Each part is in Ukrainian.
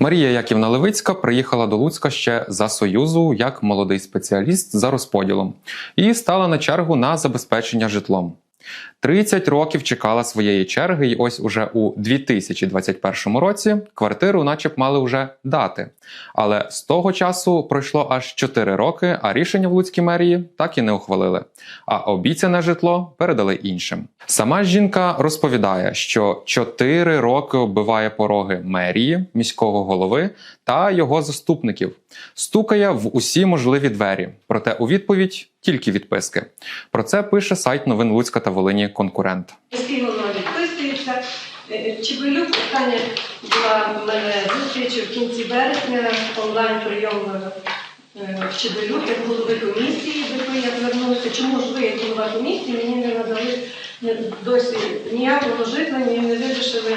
Марія Яківна Левицька приїхала до Луцька ще за Союзу як молодий спеціаліст за розподілом і стала на чергу на забезпечення житлом. 30 років чекала своєї черги, і ось уже у 2021 році квартиру, наче б мали вже дати. Але з того часу пройшло аж 4 роки, а рішення в Луцькій мерії так і не ухвалили. А обіцяне житло передали іншим. Сама жінка розповідає, що 4 роки оббиває пороги мерії, міського голови та його заступників, стукає в усі можливі двері. Проте у відповідь тільки відписки. Про це пише сайт новин Луцька та Волині конкурент. Постійно вона відписується. Е, Чебелюк остання була в мене зустріч в кінці березня, онлайн прийом е, в Чебелюк як голови комісії, до якої я звернулася. Чому ж ви, як голова комісії, мені не надали е, досі ніякого житла, ні не вирішили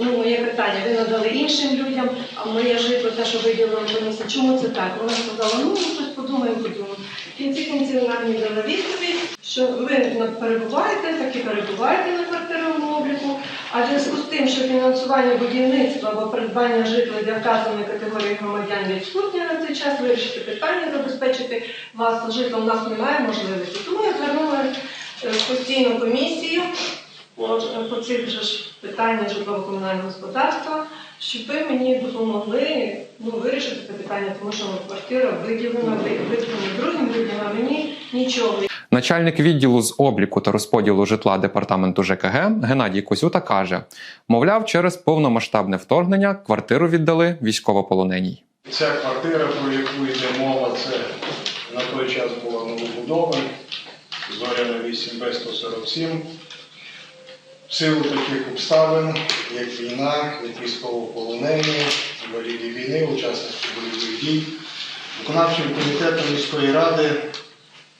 ну, моє питання. Ви надали іншим людям, а моє житло, те, що виділено комісія. Чому це так? Вона сказала, ну ми щось подумаємо, подумаємо. Кінці кінців вона мені дала відповідь, що ви перебуваєте, так і перебуваєте на квартирному обліку, а зв'язку з тим, що фінансування будівництва або придбання житла для вказаної категорії громадян відсутнє на цей час, вирішити питання, забезпечити вас житлом, у нас немає можливості. Тому я звернула е, постійну комісію по, по цих же питаннях житлово-комунального господарства, щоб ви мені допомогли ну, вирішити це питання, тому що квартира виділена, ви- виділена другим людям, а мені нічого. Начальник відділу з обліку та розподілу житла департаменту ЖКГ Геннадій Козюта каже: мовляв, через повномасштабне вторгнення квартиру віддали військовополоненій. Ця квартира, про яку йде мова, це на той час була новобудова, Зоряна 8Б147. В силу таких обставин, як війна, як військовополонені, інваліди війни, учасники бойових дій, виконавчим комітетом міської ради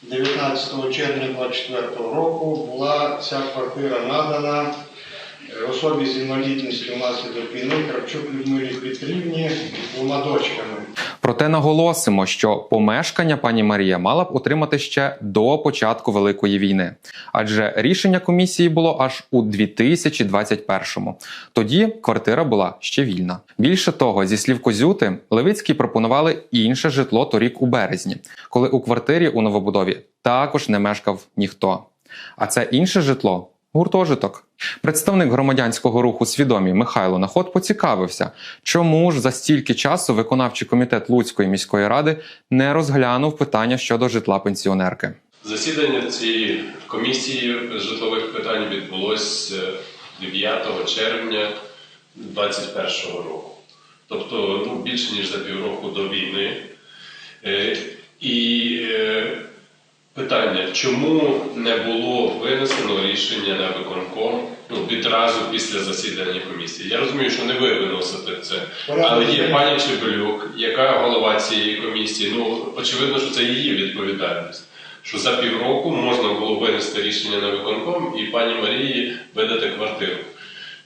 19 червня 2024 року була ця квартира надана е, особі з інвалідністю внаслідок війни Кравчук Людмилі Петрівні двома дочками. Проте наголосимо, що помешкання пані Марія мала б отримати ще до початку Великої війни, адже рішення комісії було аж у 2021-му. Тоді квартира була ще вільна. Більше того, зі слів Козюти, Левицькі пропонували інше житло торік у березні, коли у квартирі у новобудові також не мешкав ніхто. А це інше житло гуртожиток. Представник громадянського руху свідомі Михайло Наход поцікавився, чому ж за стільки часу виконавчий комітет Луцької міської ради не розглянув питання щодо житла пенсіонерки. Засідання цієї комісії житлових питань відбулось е, 9 червня 2021 року. Тобто ну, більше ніж за півроку до війни. Е, І е, питання, чому не було винесено рішення на виконком ну, відразу після засідання комісії? Я розумію, що не ви виносите це, але є пані Чебелюк, яка голова цієї комісії. Ну, очевидно, що це її відповідальність. Що за півроку можна було винести рішення на виконком і пані Марії видати квартиру.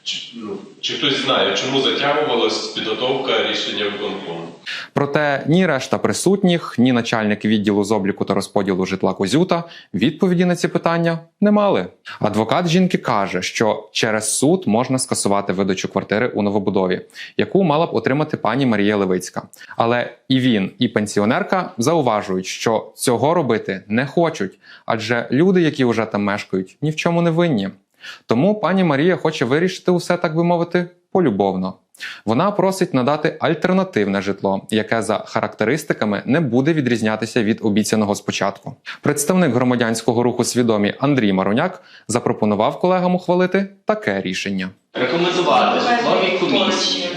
Чи, ну, чи хтось знає, чому затягувалась підготовка рішення виконкому? Проте ні решта присутніх, ні начальник відділу з обліку та розподілу житла Козюта відповіді на ці питання не мали. Адвокат жінки каже, що через суд можна скасувати видачу квартири у новобудові, яку мала б отримати пані Марія Левицька. Але і він, і пенсіонерка зауважують, що цього робити не хочуть, адже люди, які вже там мешкають, ні в чому не винні. Тому пані Марія хоче вирішити усе, так би мовити, полюбовно. Вона просить надати альтернативне житло, яке за характеристиками не буде відрізнятися від обіцяного спочатку. Представник громадянського руху свідомі Андрій Мароняк запропонував колегам ухвалити таке рішення. Рекомендувати житловій комісії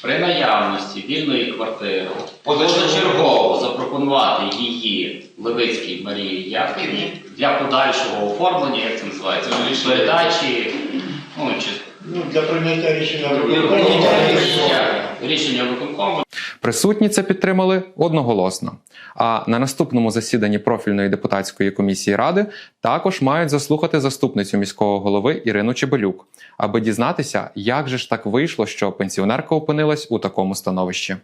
при наявності вільної квартири позачергово запропонувати її Левицькій Марії Яківні для подальшого оформлення, як це називається, передачі, ну, чи Ну, для прийняття рішення виконкому. рішення, рішення виконкому Присутні це підтримали одноголосно. А на наступному засіданні профільної депутатської комісії ради також мають заслухати заступницю міського голови Ірину Чебелюк, аби дізнатися, як же ж так вийшло, що пенсіонерка опинилась у такому становищі.